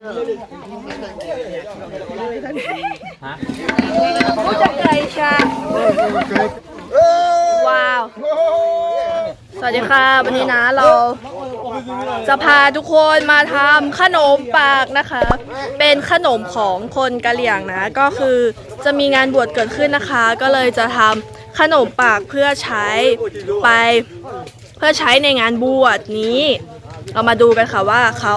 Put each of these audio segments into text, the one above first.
ผู้จัดไกรชาว้าว สวัสดีค่ะ วันนี้นะเราจะพาทุกคนมาทำขนมปากนะคะ เป็นขนมของคนกะเหรี่ยงนะ ก็คือจะมีงานบวชเกิดขึ้นนะคะ ก็เลยจะทำขนมปากเพื่อใช้ไปเพื่อใช้ในงานบวชนี้ เรามาดูกันค่ะว่าเขา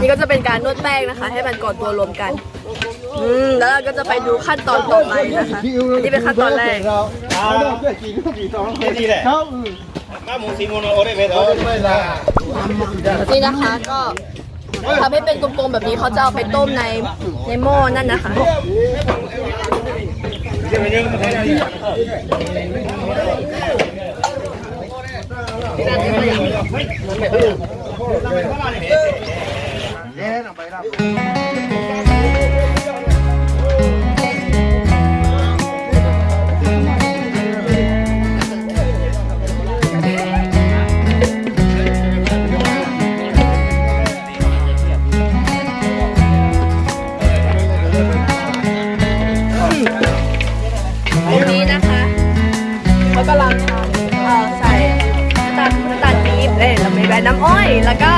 นี่ก็จะเป็นการนวดแป้งนะคะ ให้มันกอดตัวรวมกัน อืมแล้วเราก็จะไปดูขั้นตอนต่อไปนะคะนี่เป็นขั้นตอนแรกเลาหมูสีมูดีแหละนี่นะคะก็ทำให้เป็นกลมๆแบบนี้เขาจะเอาไปต้มในในหม้อนั่นนะคะ ไงนี้นะคะเขากำลังทำ ใส่น้ำอ้อยแล้วก็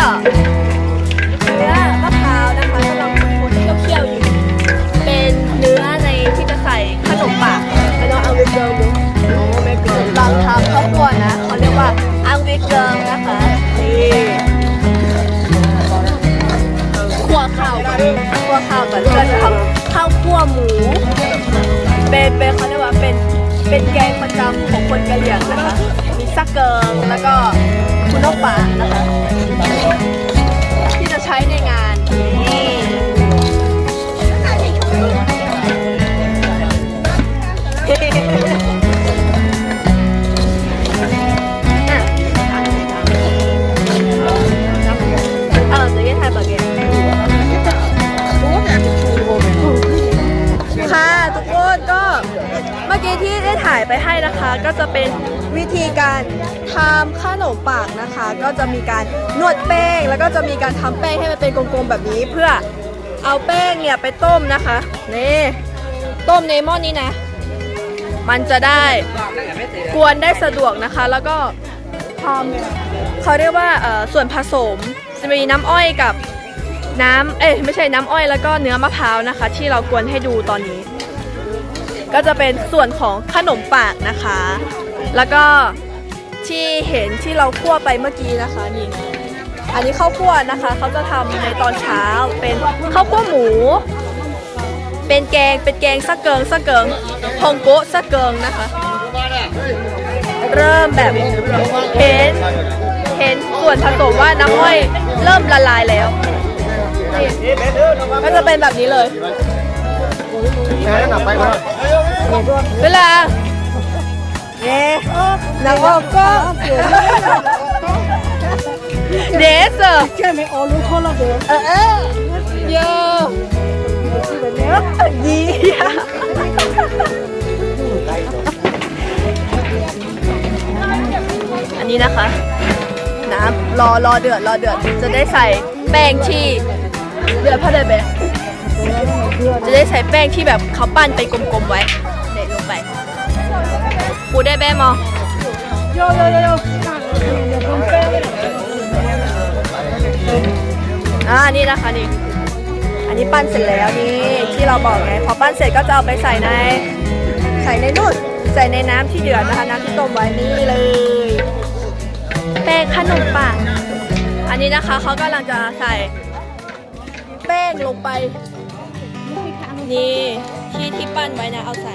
เนื้อมะพร้าวนะคะกำลังคนๆเคี่ยวๆอยู่ เป็นเนื้อในที่จะใส่ขนมปังแล้วก็อังเวเกิร์มโอ้ไม่เกินบางทำข้าวคั่วนะเขาเรียกว่าอังเวเกิร์นะคะนี่คั่วข้าวก่อนคั่วข้าวก่อนก็จะทำข้าวคั่วหมู เป็นเป็นเขาเรียกว่าเป็นเป็นแกงประจำของคนกะเหรี่ยงนะคะ มีซักเกิงแล้วก็ นกป่านะคะที่จะใช้ในงาน ทำขนมปากนะคะ ก็จะมีการนวดแป้ง แล้วก็จะมีการทำแป้งให้มันเป็นกลมๆแบบนี้ เพื่อเอาแป้งเนี่ยไปต้มนะคะนี่ต้มในหม้อนี้นะ มันจะได้กวนได้สะดวกนะคะ แล้วก็ทำเขาเรียกว่าส่วนผสมจะมีน้ำอ้อยกับน้ำเอ้ยไม่ใช่น้ำอ้อยแล้วก็เนื้อมะพร้าวนะคะ ที่เรากวนให้ดูตอนนี้ ก็จะเป็นส่วนของขนมปากนะคะ แล้วก็ ที่เห็นที่เราคั่วไปเมื่อกี้นะคะนี่ อันนี้ข้าวคั่วนะคะเขาจะทำในตอนเช้าเป็นข้าวคั่วหมู เป็นแกงเป็นแกงสะเกิงสะเกิงฮองโกะสะเกิงนะคะ เริ่มแบบเห็นเห็นส่วนผสมว่าน้ำอ้อยเริ่มละลายแล้วก็จะเป็นแบบนี้เลยเวลา เด็กโอ้โห.나가 까. 됐 어. 처음에 얼른 컬러 도. 야. 이 야. 아니 나 가. นนี้ำรอรอเดือดรอเดือดจะได้ใส่แป้งที่เดือดพัดเด้ไปจะได้ใส่แป้งที่แบบเขาปั้นไปกลมๆไว้ ได้แม่มอโยโยโยโยอ่านี่นะคะนี่ อันนี้ปั้นเสร็จแล้วนี่ที่เราบอกไงพอปั้นเสร็จก็จะเอาไปใส่ในใส่ในนู่นใส่ในน้ำที่เดือดนะคะน้ำที่ต้มไว้นี่เลยแป้งขนมปังอันนี้นะคะเขากำลังจะใส่แป้งลงไปนี่ที่ที่ปั้นไว้นะเอาใส่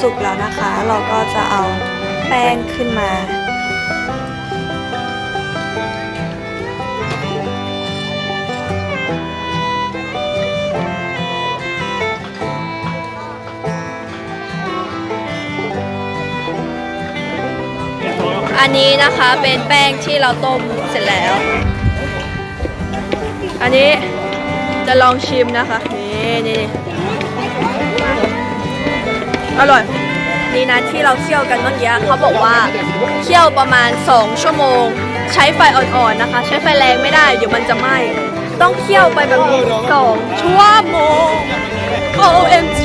สุกแล้วนะคะ เราก็จะเอาแป้งขึ้นมา อันนี้นะคะเป็นแป้งที่เราต้มเสร็จแล้ว อันนี้จะลองชิมนะคะ นี่นี่ อร่อยนี่นะที่เราเคี่ยวกันเมื่อกี้เขาบอกว่าเคี่ยวประมาณ 2 ชั่วโมง ใช้ไฟอ่อนๆนะคะ ใช้ไฟแรงไม่ได้เดี๋ยวมันจะไหม้ต้องเคี่ยวไปแบบนี้สองชั่วโมง OMG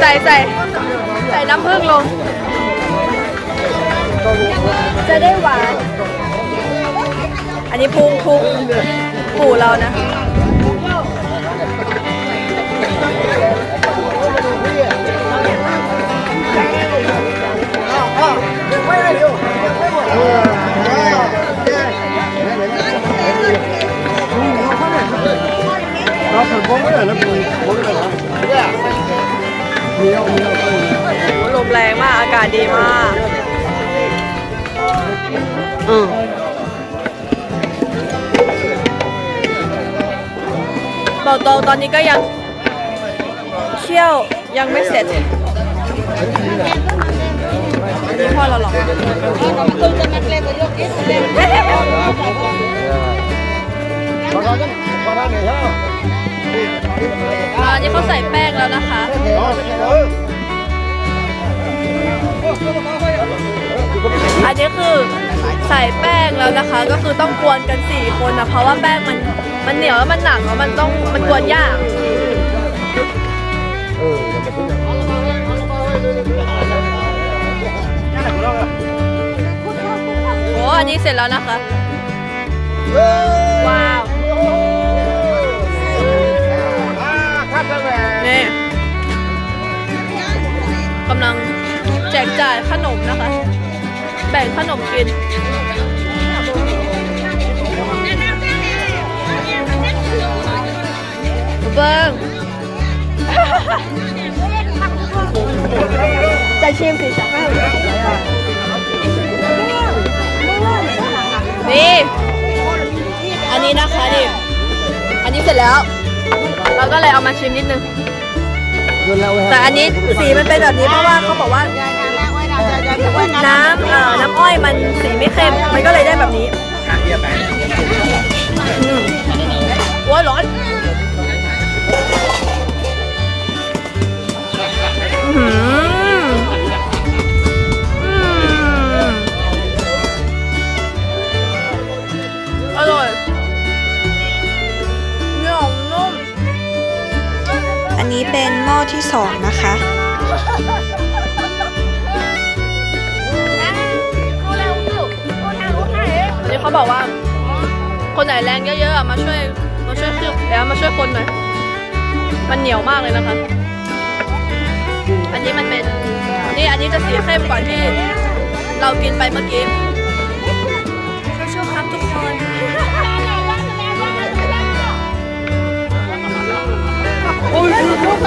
ใส่ใส่ใส่น้ำผึ้งลง จะได้หวาน อันนี้พุงพุงปู่เรานะ ล้วผมผมไม่ได้แล้วมีเอามีเอาโอ้ลมแรงมาก อากาศดีมากอืมบอกตรงตอนนี้ก็ยัง เคี่ยวยังไม่เสร็จนี่พ่อเราหรอพอเราจะพอเราเนี่ยฮะอันนี้เขาใส่แป้งแล้วนะคะ อันนี้คือใส่แป้งแล้วนะคะ ก็คือต้องกวนกันสี่คนนะ เพราะว่าแป้งมันมันเหนียวแล้วมันหนักแล้วมันต้องมันกวนยาก เออมันจะเป็นอย่างนี้โอ้อันนี้เสร็จแล้วนะคะ ว้าว นี่กำลังแจกจ่ายขนมนะคะ แบ่งขนมกิน เบิ้ง จะชิมสิจ๊ะนี่อันนี้นะคะนี่อันนี้เสร็จแล้ว เราก็เลยเอามาชิมนิดนึง แต่อันนี้สีมันเป็นแบบนี้เพราะว่าเขาบอกว่า น้ำเอ่อน้ำอ้อยมันสีไม่เข้ม มันก็เลยได้แบบนี้อืมโอ้ยร้อน อื้อหืออืมอร่อยเหนียวนุ่มอันนี้เป็นหม้อที่สองนะคะนี่เขาบอกว่า คนไหนแรงเยอะๆอะมาช่วยมาช่วยคืบแล้วมาช่วยคนหน่อย มันเหนียวมากเลยนะคะ อันนี้มันเป็นนี่อันนี้จะสีเข้มกว่าที่เรากินไปเมื่อกี้ช่วยๆครับทุกคน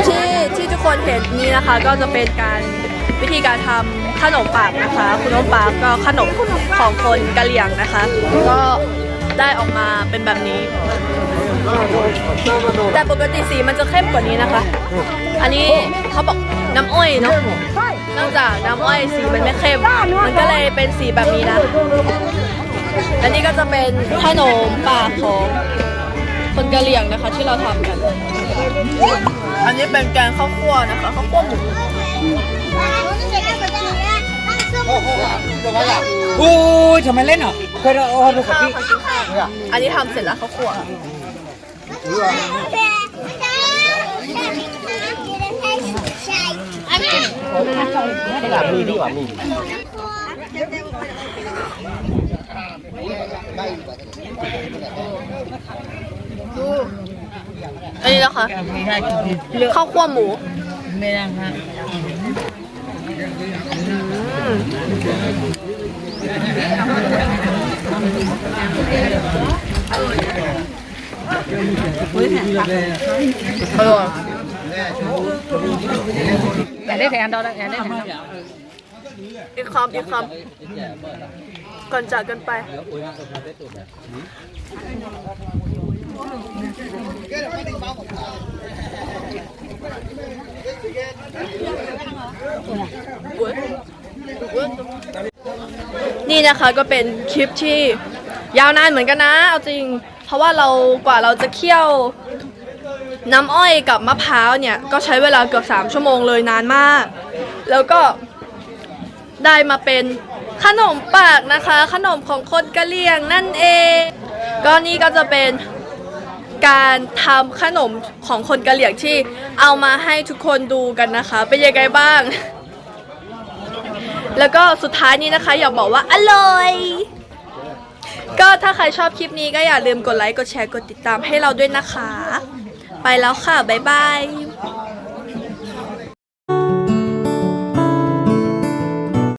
ที่ที่ทุกคนเห็นนี้นะคะ ก็จะเป็นการวิธีการทำขนมปากนะคะขนมปากก็ขนมของคนกะเหรี่ยงนะคะ ก็ ได้ออกมาเป็นแบบนี้ แต่ปกติสีมันจะเข้มกว่านี้นะคะ อันนี้เขาบอกน้ำอ้อยเนาะนอกจากน้ำอ้อยสีมันไม่เข้ม มันก็เลยเป็นสีแบบนี้นะอันนี้ก็จะเป็นขนมปากของคนกะเหรี่ยงนะคะที่เราทำกัน อันนี้เป็นแกงข้าวคั่วนะคะข้าวคั่วหมู โอ้ยทำไมเล่นอะเคยเอาดูกับพี่อันนี้ทำเสร็จแล้วข้าวคั่วมีดีกว่ามีอันนี้นะคะข้าวคั่วหมูไม่ได้ครั บอืมอร่อยอยากได้แทนเราแล้ นี่นจากกันไปนี่นะคะก็เป็นคลิปที่ยาวนานเหมือนกันนะ เอาจริง เพราะว่าเรากว่าเราจะเคี่ยวน้ำอ้อยกับมะพร้าวเนี่ย ก็ใช้เวลาเกือบ 3 ชั่วโมงเลยนานมาก แล้วก็ได้มาเป็นขนมปากนะคะ ขนมของคนกะเหรี่ยงนั่นเอง ก็นี่ก็จะเป็นการทำขนมของคนกะเหรี่ยงที่เอามาให้ทุกคนดูกันนะคะ เป็นยังไงบ้าง แล้วก็สุดท้ายนี้นะคะ อยากบอกว่าอร่อย ก็ถ้าใครชอบคลิปนี้ก็อย่าลืมกดไลค์ กดแชร์ กดติดตามให้เราด้วยนะคะ ไปแล้วค่ะ บ๊ายบาย